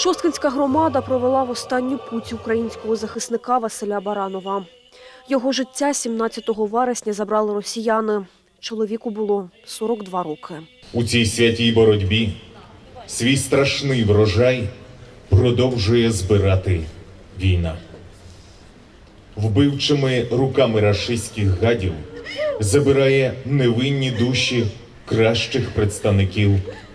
Шосткинська громада провела в останню путь українського захисника Василя Баранова. Його життя 17 вересня забрали росіяни. Чоловіку було 42 роки. У цій святій боротьбі свій страшний врожай продовжує збирати війна. Вбивчими руками рашистських гадів забирає невинні душі кращих представників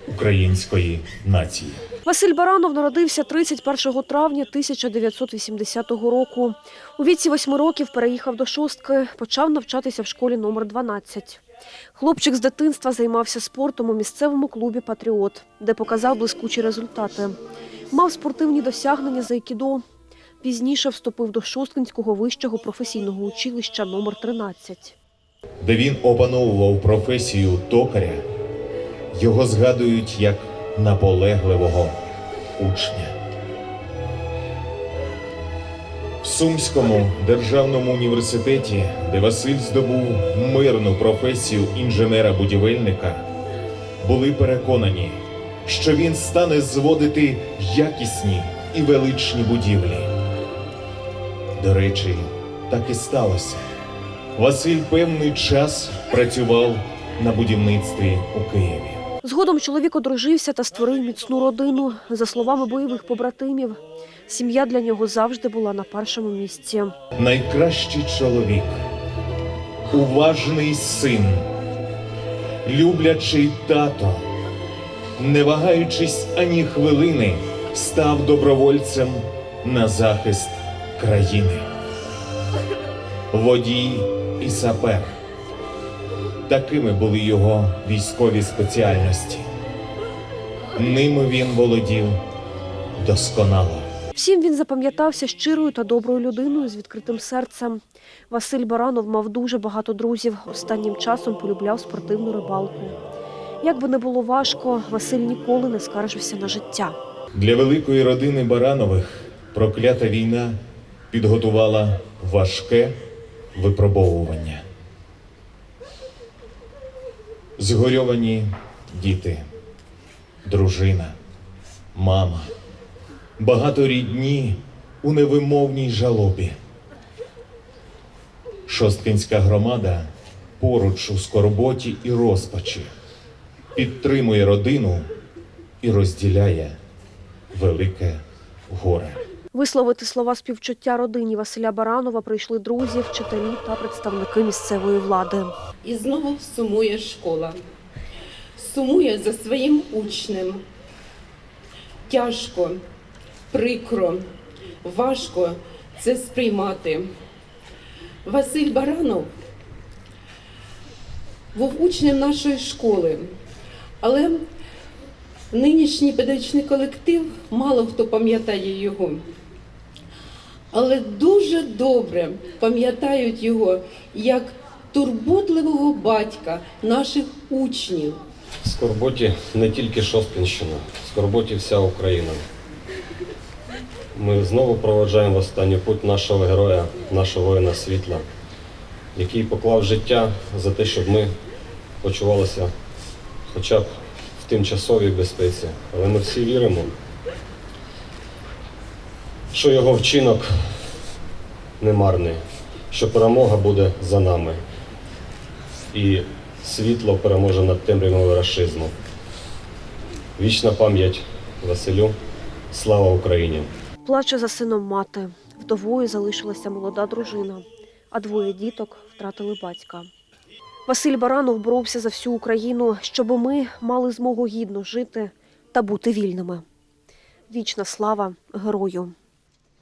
української нації. Василь Баранов народився 31 травня 1980 року. У віці восьми років переїхав до шостки, почав навчатися в школі номер 12. Хлопчик з дитинства займався спортом у місцевому клубі Патріот, де показав блискучі результати. Мав спортивні досягнення за айкідо. Пізніше вступив до Шосткинського вищого професійного училища номер 13. де він опановував професію токаря, його згадують як наполегливого учня. В Сумському державному університеті, де Василь здобув мирну професію інженера-будівельника, були переконані, що він стане зводити якісні і величні будівлі. До речі, так і сталося. Василь певний час працював на будівництві у Києві. Згодом чоловік одружився та створив міцну родину. За словами бойових побратимів, сім'я для нього завжди була на першому місці. Найкращий чоловік, уважний син, люблячий тато, не вагаючись ані хвилини, став добровольцем на захист країни. Водій і сапер. Такими були його військові спеціальності. Ними він володів досконало. Всім він запам'ятався щирою та доброю людиною з відкритим серцем. Василь Баранов мав дуже багато друзів. Останнім часом полюбляв спортивну рибалку. Як би не було важко, Василь ніколи не скаржився на життя. Для великої родини Баранових проклята війна підготувала важке випробовування. Згорьовані діти, дружина, мама, багаторідні у невимовній жалобі. Шосткинська громада поруч у скорботі і розпачі підтримує родину і розділяє велике горе. Висловити слова співчуття родині Василя Баранова прийшли друзі, вчителі та представники місцевої влади. І знову сумує школа. Сумує за своїм учнем. Тяжко, прикро, важко це сприймати. Василь Баранов був учнем нашої школи, але нинішній педагогічний колектив мало хто пам'ятає його. Але дуже добре пам'ятають його як турботливого батька наших учнів. В скорботі не тільки Шосткинщина, в скорботі вся Україна. Ми знову проводжаємо в останню путь нашого героя, нашого воїна світла, який поклав життя за те, щоб ми почувалися хоча б в тимчасовій безпеці. Але ми всі віримо, що його вчинок не марний, що перемога буде за нами. І світло переможе над темрявою рашизму. Вічна пам'ять Василю. Слава Україні! Плаче за сином мати. Вдовою залишилася молода дружина, а двоє діток втратили батька. Василь Баранов боровся за всю Україну, щоб ми мали змогу гідно жити та бути вільними. Вічна слава герою!